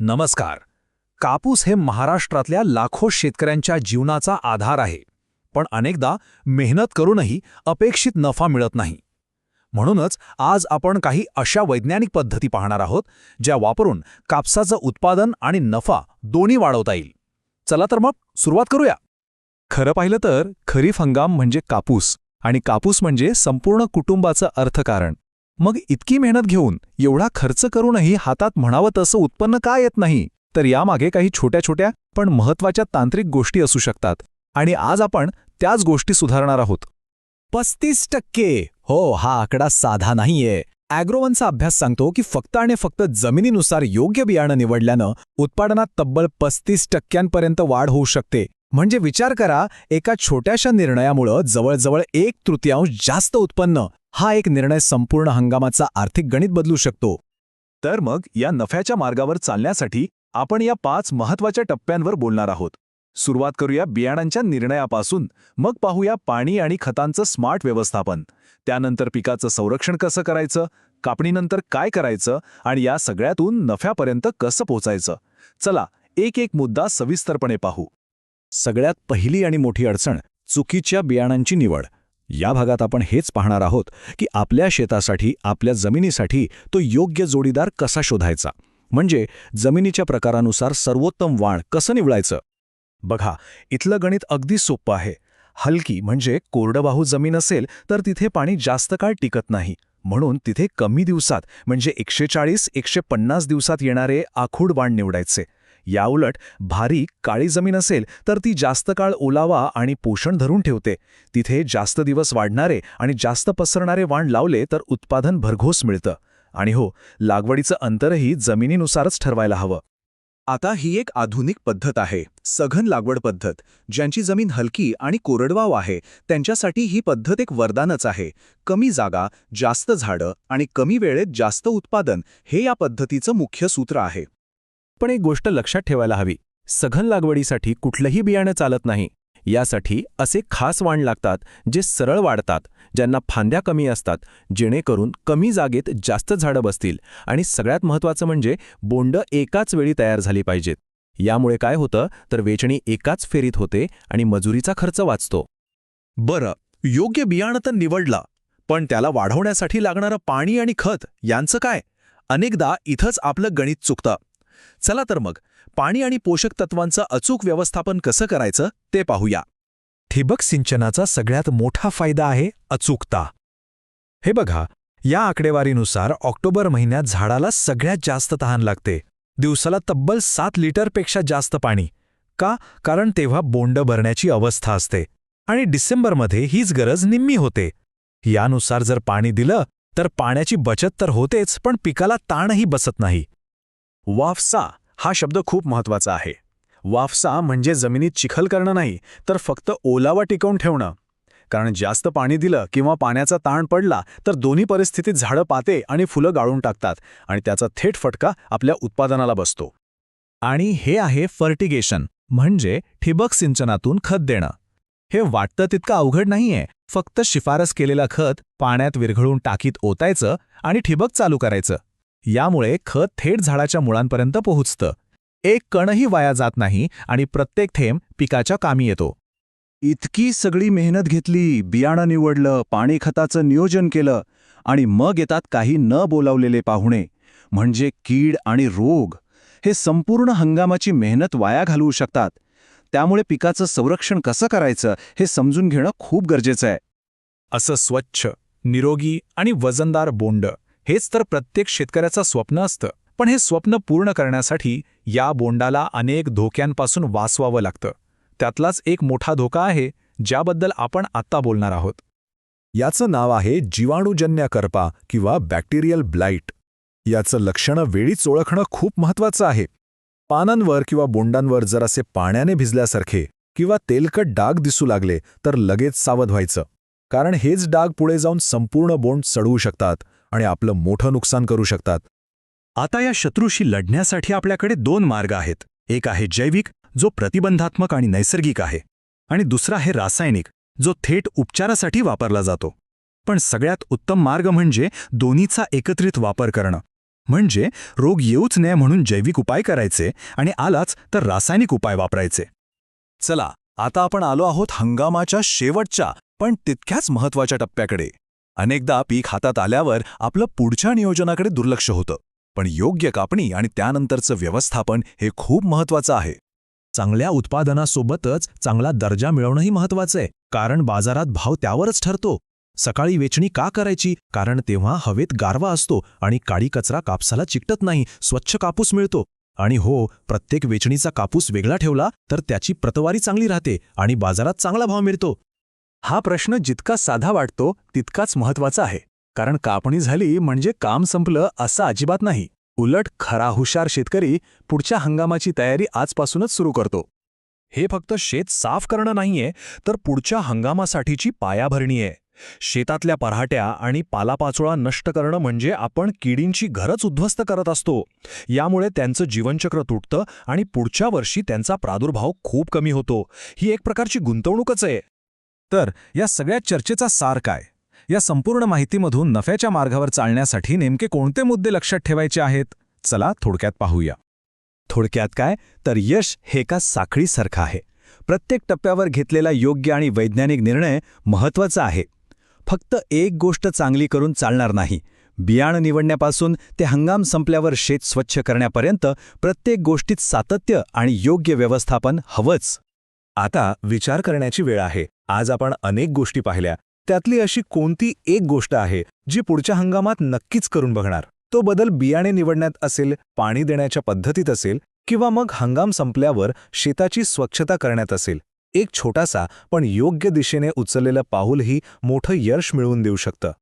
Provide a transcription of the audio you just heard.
नमस्कार. कापूस हे महाराष्ट्रातल्या लाखो शेतकऱ्यांच्या जीवनाचा आधार आहे पण अनेकदा मेहनत करूनही अपेक्षित नफा मिळत नाही. म्हणूनच आज आपण काही अशा वैज्ञानिक पद्धती पाहणार आहोत ज्या वापरून कापसाचं उत्पादन आणि नफा दोन्ही वाढवता येईल. चला तर मग सुरुवात करूया. खरं पाहिलं तर खरीप हंगाम म्हणजे कापूस आणि कापूस म्हणजे संपूर्ण कुटुंबाचं अर्थकारण. मग इतकी मेहनत घेऊन एवढा खर्च करूनही हातात म्हणावं तसं उत्पन्न का येत नाही? तर यामागे काही छोट्या छोट्या पण महत्त्वाच्या तांत्रिक गोष्टी असू शकतात. आणि आज आपण त्याच गोष्टी सुधारणार आहोत. पस्तीस टक्के! हो हा आकडा साधा नाहीये. अॅग्रोवनचा अभ्यास सांगतो की फक्त आणि फक्त जमिनीनुसार योग्य बियाणं निवडल्यानं उत्पादनात तब्बल पस्तीस टक्क्यांपर्यंत वाढ होऊ शकते. म्हणजे विचार करा एका छोट्याशा निर्णयामुळं जवळजवळ एक तृतीयांश जास्त उत्पन्न. हा एक निर्णय संपूर्ण हंगामाचा आर्थिक गणित बदलू शकतो. तर मग या नफ्याच्या मार्गावर चालण्यासाठी आपण या पाच महत्त्वाच्या टप्प्यांवर बोलणार आहोत. सुरुवात करूया बियाणांच्या निर्णयापासून. मग पाहूया पाणी आणि खतांचं स्मार्ट व्यवस्थापन. त्यानंतर पिकाचं संरक्षण कसं करायचं? कापणीनंतर काय करायचं? आणि या सगळ्यातून नफ्यापर्यंत कसं पोचायचं चला एक एक मुद्दा सविस्तरपणे पाहू. सगळ्यात पहिली आणि मोठी अडचण चुकीच्या बियाणांची निवड. या भागात आपण हेच पाहणार आहोत की आपल्या शेतासाठी आपल्या जमिनीसाठी तो योग्य जोडीदार कसा शोधायचा? म्हणजे जमिनीच्या प्रकारानुसार सर्वोत्तम वाण कसं निवडायचं बघा इथलं गणित अगदी सोपं आहे. हलकी म्हणजे कोरडवाहू जमीन असेल तर तिथे पाणी जास्त काळ टिकत नाही. म्हणून तिथे कमी दिवसात म्हणजे एकशे चाळीस एकशे पन्नास दिवसात येणारे आखूड वाण निवडायचे. याउलट भारी काळी जमीन असेल तर ती जास्त काळ ओलावा आणि पोषण धरून ठेवते. तिथे जास्त दिवस वाढणारे आणि जास्त पसरणारे वाण लावले तर उत्पादन भरघोस मिळतं. आणि हो लागवडीचं अंतरही जमिनीनुसारच ठरवायला हवं. आता ही एक आधुनिक पद्धत आहे सघन लागवड पद्धत ज्यांची जमीन हलकी आणि कोरडवाव आहे त्यांच्यासाठी ही पद्धत एक वरदानच आहे. कमी जागा जास्त झाडं आणि कमी वेळेत जास्त उत्पादन हे या पद्धतीचं मुख्य सूत्र आहे. पण एक गोष्ट लक्षात ठेवायला हवी. सघन लागवडीसाठी कुठलंही बियाणं चालत नाही. यासाठी असे खास वाण लागतात जे सरळ वाढतात ज्यांना फांद्या कमी असतात जेणेकरून कमी जागेत जास्त झाडं बसतील. आणि सगळ्यात महत्त्वाचं म्हणजे बोंड एकाच वेळी तयार झाली पाहिजेत. यामुळे काय होतं तर वेचणी एकाच फेरीत होते आणि मजुरीचा खर्च वाचतो. बरं योग्य बियाणं तर निवडलं पण त्याला वाढवण्यासाठी लागणारं पाणी आणि खत यांचं काय? अनेकदा इथंच आपलं गणित चुकतं. चला तर मग पाणी आणि पोषक तत्वांचं अचूक व्यवस्थापन कसं करायचं ते पाहूया. ठिबक सिंचनाचा सगळ्यात मोठा फायदा आहे अचूकता. हे बघा या आकडेवारीनुसार ऑक्टोबर महिन्यात झाडाला सगळ्यात जास्त तहान लागते. दिवसाला तब्बल सात लिटरपेक्षा जास्त पाणी. का? कारण तेव्हा बोंड भरण्याची अवस्था असते. आणि डिसेंबरमध्ये हीच गरज निम्मी होते. यानुसार जर पाणी दिलं तर पाण्याची बचत तर होतेच पण पिकाला ताणही बसत नाही. वाफसा हा शब्द खूप महत्त्वाचा आहे. वाफसा म्हणजे जमिनीत चिखल करणं नाही तर फक्त ओलावा टिकवून ठेवणं. कारण जास्त पाणी दिलं किंवा पाण्याचा ताण पडला तर दोन्ही परिस्थितीत झाडं पाते आणि फुलं गाळून टाकतात आणि त्याचा थेट फटका आपल्या उत्पादनाला बसतो. आणि हे आहे फर्टिगेशन म्हणजे ठिबक सिंचनातून खत देणं. हे वाटतं तितकं अवघड नाहीये फक्त शिफारस केलेलं खत पाण्यात विरघळून टाकीत ओतायचं आणि ठिबक चालू करायचं. यामुळे खत थेट झाडाच्या मुळांपर्यंत पोहोचतं. एक कणही वाया जात नाही आणि प्रत्येक थेंब पिकाच्या कामी येतो. इतकी सगळी मेहनत घेतली बियाणं निवडलं पाणी खताचं नियोजन केलं आणि मग येतात काही न बोलावलेले पाहुणे. म्हणजे कीड आणि रोग. हे संपूर्ण हंगामाची मेहनत वाया घालवू शकतात. त्यामुळे पिकाचं संरक्षण कसं करायचं हे समजून घेणं खूप गरजेचं आहे. असं स्वच्छ निरोगी आणि वजनदार बोंड. हेच तर प्रत्येक शेतकऱ्याचं स्वप्न असतं. पण हे स्वप्न पूर्ण करण्यासाठी या बोंडाला अनेक धोक्यांपासून वाचवावं लागतं. त्यातलाच एक मोठा धोका आहे ज्याबद्दल आपण आत्ता बोलणार आहोत. याचं नाव आहे जीवाणूजन्य करपा किंवा बॅक्टेरियल ब्लाइट. याचं लक्षणं वेळीच ओळखणं खूप महत्वाचं आहे. पानांवर किंवा बोंडांवर जर असे पाण्याने भिजल्यासारखे किंवा तेलकट डाग दिसू लागले तर लगेच सावध व्हायचं. कारण हेच डाग पुढे जाऊन संपूर्ण बोंड चढवू शकतात आणि आपलं मोठं नुकसान करू शकतात. आता या शत्रूशी लढण्यासाठी आपल्याकडे दोन मार्ग आहेत. एक आहे जैविक जो प्रतिबंधात्मक आणि नैसर्गिक आहे. आणि दुसरा आहे रासायनिक जो थेट उपचारासाठी वापरला जातो. पण सगळ्यात उत्तम मार्ग म्हणजे दोन्हीचा एकत्रित वापर करणं. म्हणजे रोग येऊच नये म्हणून जैविक उपाय करायचे आणि आलाच तर रासायनिक उपाय वापरायचे. चला आता आपण आलो आहोत हंगामाच्या शेवटच्या पण तितक्याच महत्त्वाच्या टप्प्याकडे. अनेकदा पीक हातात आल्यावर आपलं पुढच्या नियोजनाकडे दुर्लक्ष होतं. पण योग्य कापणी आणि त्यानंतरचं व्यवस्थापन हे खूप महत्वाचं आहे. चांगल्या उत्पादनासोबतच चांगला दर्जा मिळवणंही महत्वाचं आहे कारण बाजारात भाव त्यावरच ठरतो. सकाळी वेचणी का करायची? कारण तेव्हा हवेत गारवा असतो आणि काळी कचरा कापसाला चिकटत नाही स्वच्छ कापूस मिळतो. आणि हो प्रत्येक वेचणीचा कापूस वेगळा ठेवला तर त्याची प्रतवारी चांगली राहते आणि बाजारात चांगला भाव मिळतो. हा प्रश्न जितका साधा वाटतो तितकाच महत्त्वाचा आहे. कारण कापणी झाली म्हणजे काम संपलं असं अजिबात नाही. उलट खरा हुशार शेतकरी पुढच्या हंगामाची तयारी आजपासूनच सुरू करतो. हे फक्त शेत साफ करणं नाहीये तर पुढच्या हंगामासाठीची पायाभरणी आहे. शेतातल्या पराट्या आणि पालापाचोळा नष्ट करणं म्हणजे आपण किडींची घरच उद्ध्वस्त करत असतो. यामुळे त्यांचं जीवनचक्र तुटतं आणि पुढच्या वर्षी त्यांचा प्रादुर्भाव खूप कमी होतो. ही एक प्रकारची गुंतवणूकच आहे. तर या सगळ्या चर्चेचा सार काय? या संपूर्ण माहितीमधून नफ्याच्या मार्गावर चालण्यासाठी नेमके कोणते मुद्दे लक्षात ठेवायचे आहेत? चला थोडक्यात पाहूया. थोडक्यात काय? तर यश हे का साखळीसारखं आहे. प्रत्येक टप्प्यावर घेतलेला योग्य आणि वैज्ञानिक निर्णय महत्त्वाचा आहे. फक्त एक गोष्ट चांगली करून चालणार नाही. बियाणं निवडण्यापासून ते हंगाम संपल्यावर शेत स्वच्छ करण्यापर्यंत प्रत्येक गोष्टीत सातत्य आणि योग्य व्यवस्थापन हवंच. आता विचार करण्याची वेळ आहे. आज आपण अनेक गोष्टी पाहिल्या. त्यातली अशी कोणती एक गोष्ट आहे जी पुढच्या हंगामात नक्कीच करून बघणार? तो बदल बियाणे निवडण्यात असेल पाणी देण्याच्या पद्धतीत असेल किंवा मग हंगाम संपल्यावर शेताची स्वच्छता करण्यात असेल. एक छोटासा पण योग्य दिशेने उचललेलं पाऊलही मोठं यश मिळवून देऊ शकतं.